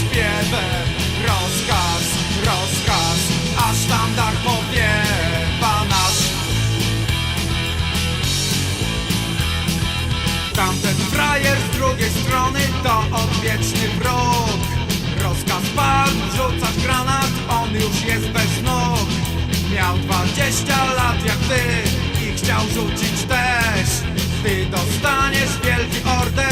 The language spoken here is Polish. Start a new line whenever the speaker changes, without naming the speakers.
śpiewem. Rozkaz, rozkaz, a sztandar powiewa nasz. Tamten frajer z drugiej strony to odwieczny wróg. Rozkaz padł, rzucasz granat, on już jest bez nóg. Miał 20 lat jak ty i chciał rzucić też. Ty dostaniesz wielki order,